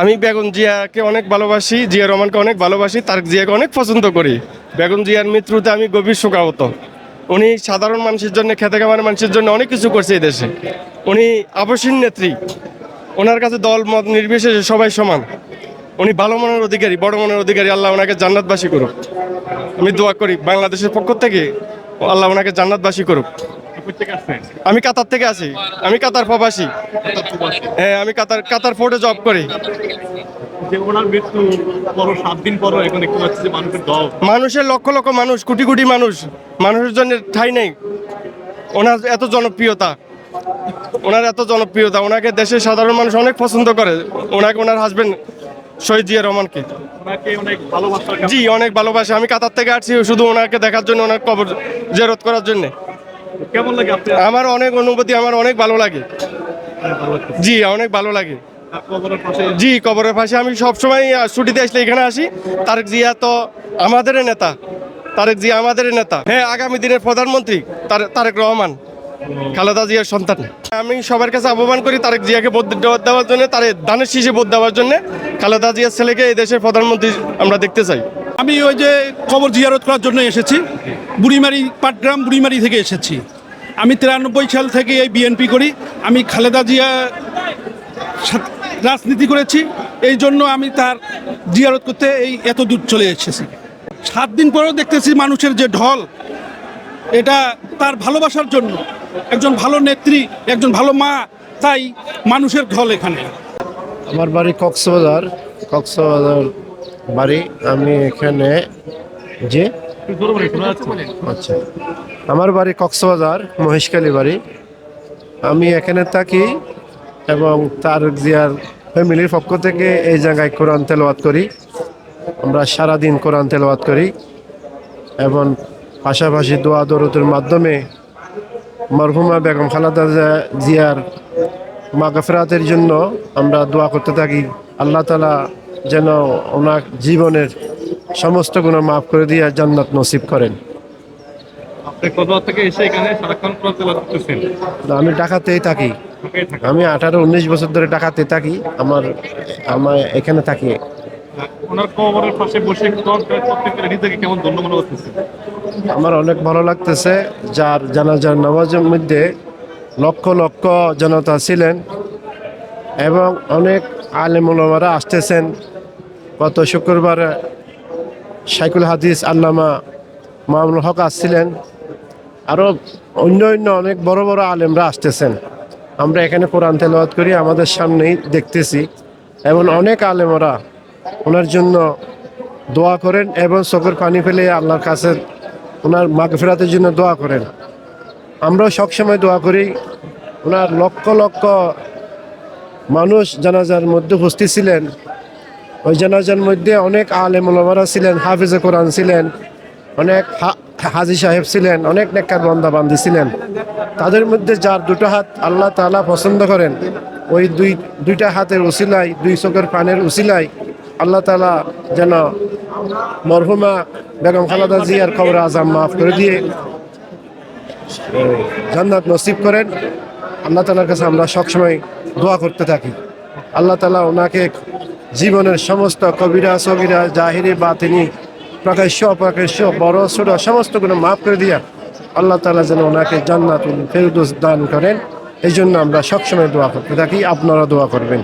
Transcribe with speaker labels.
Speaker 1: আমি বেগম জিয়াকে অনেক ভালোবাসি, জিয়া রহমানকে অনেক ভালোবাসি তারেক জিয়াকে অনেক পছন্দ করি। বেগম জিয়ার মৃত্যুতে আমি গভীর শোকাহত। উনি সাধারণ মানুষের জন্য খেতে খামার মানুষের জন্য অনেক কিছু করছে এই দেশে। উনি আবসীন নেত্রী। ওনার কাছে দল, মত নির্বিশেষে সবাই সমান। উনি ভালো মনের অধিকারী, বড় মনের অধিকারী, আল্লাহ ওনাকে জান্নাতবাসী করুক। আমি দোয়া করি বাংলাদেশের পক্ষ থেকে, আল্লাহ ওনাকে জান্নাতবাসী করুক। আমি কাতার থেকে আছি আমি কাতার প্রবাসী। হ্যাঁ আমি কাতার কাতার ফোর্টে জব করি।
Speaker 2: মানুষের
Speaker 1: লক্ষ লক্ষ মানুষ কোটি কোটি মানুষ মানুষের জন্য ঠাই নেই। ওনার এত জনপ্রিয়তা ওনার এত জনপ্রিয়তা ওনাকে দেশের সাধারণ মানুষ অনেক পছন্দ করে। ওনাকে ওনার হাজবেন্ড শহীদ জিয়া রহমানকে।
Speaker 2: ওনাকে অনেক ভালোবাসা
Speaker 1: জি অনেক ভালোবাসে। আমি কাতার থেকে আসছি শুধু ওনাকে দেখার জন্য ওনার কবর জেরত করার জন্য।
Speaker 2: কেমন লাগে আপনি
Speaker 1: আমার অনেক অনুভূতি আমার অনেক ভালো লাগে। জি অনেক ভালো লাগে। জি কবরের পাশে আমি সবসময় ছুটিতে আসলে এখানে আসি। তারেক জিয়া তো আমাদের নেতা। তারেক জিয়া আমাদের নেতা। হ্যাঁ আগামী দিনের প্রধানমন্ত্রী তারে- তারেক রহমান খালেদা জিয়ার সন্তান। আমি সবার কাছে আহ্বান করি তারেক জিয়াকে ভোট দেওয়া- দেওয়ার জন্য তার দানের শীষে ভোট দেওয়ার জন্য খালেদা জিয়ার ছেলেকে এই দেশের প্রধানমন্ত্রী আমরা দেখতে চাই।
Speaker 3: আমি ওই যে কবর জিয়ারত করার জন্য এসেছি। বুড়িমারি পাটগ্রাম বুড়িমারি থেকে এসেছি। আমি তিরানব্বই সাল থেকে এই বিএনপি করি। আমি খালেদা জিয়া রাজনীতি করেছি। এই জন্য আমি তার জিয়ারত করতে এই এত দূর চলে এসেছি। সাত দিন পরেও দেখতেছি মানুষের যে ঢল, এটা তার ভালোবাসার জন্য। একজন ভালো নেত্রী, একজন ভালো মা, তাই মানুষের ঢল এখানে।
Speaker 4: আমার বাড়ি কক্সবাজার। কক্সবাজার বাড়ি, আমি এখানে যে? আচ্ছা। আমার বাড়ি কক্সবাজার, মহেশখালী বাড়ি। আমি এখানে থাকি এবং তার জিয়ার ফ্যামিলির পক্ষ থেকে এই জায়গায় কোরআন তেলাওয়াত করি। আমরা সারাদিন কোরআন তেলাওয়াত করি এবং পাশাপাশি দোয়া দরুদের মাধ্যমে মরহুমা বেগম খালাদা জিয়া- জিয়ার মাগফিরাতের জন্য আমরা দোয়া করতে থাকি। আল্লাহ তালা যেন ওনার জীবনের সমস্ত গুণ মাফ করে দিয়ে জান্নাত নসিব করেন। আমি ঢাকাতেই থাকি। আমি আঠারো উনিশ বছর ধরে ঢাকাতে থাকি। আমার আমার এখানে থাকি।
Speaker 2: ওনার কবরের পাশে বসে কোরআন তেলাওয়াত করতে পেরে নিজেকে কেমন ধন্য মনে করতেছেন?
Speaker 4: আমার অনেক ভালো লাগতেছে। যার জানাজার নামাজের মধ্যে লক্ষ লক্ষ জনতা ছিলেন। এবং অনেক আলেমুলমারা আসতেছেন। গত শুক্রবার সাইকুল হাদিস আল্লামা মামুল হক আসছিলেন। আরও অন্য অন্য অনেক বড় বড় আলেমরা আসতেছেন। আমরা এখানে কোরআন তেলাওয়াত করি, আমাদের সামনেই দেখতেছি। এবং অনেক আলেমরা ওনার জন্য দোয়া করেন এবং চোখের পানি ফেলে আল্লাহর কাছে ওনার মাগফিরাতের জন্য দোয়া করেন। আমরাও সবসময় দোয়া করি। ওনার লক্ষ লক্ষ মানুষ জানাজার মধ্যে উপস্থিত ছিলেন। ওই জানাজার মধ্যে অনেক আলেম ওলামারা ছিলেন, হাফিজে কোরআন ছিলেন, অনেক হাজি সাহেব ছিলেন, অনেক নেককার বন্দা বান্দি ছিলেন। তাদের মধ্যে যার দুটো হাত আল্লাহ তালা পছন্দ করেন, ওই দুই, দুইটা হাতের উসিলাই দুই চোখের পানের উসিলাই আল্লাহ তালা যেন মরহুমা বেগম খালাদা জিয়ার খবর আজাম মাফ করে দিয়ে জান্নাত নসিব করেন। আল্লাহ তালার কাছে আমরা সবসময় দোয়া করতে থাকি। আল্লাহ তালা ওনাকে জীবনের সমস্ত কবিরা, সগিরা, জাহিরি বা তিনি প্রকাশ্য, অপ্রকাশ্য, বড়, ছোট, সমস্তগুলো মাফ করে দিয়া আল্লাহ তালা যেন ওনাকে জান্নাতুল ফেরদোস দান করেন। এই জন্য আমরা সবসময় দোয়া করতে থাকি। আপনারা দোয়া করবেন।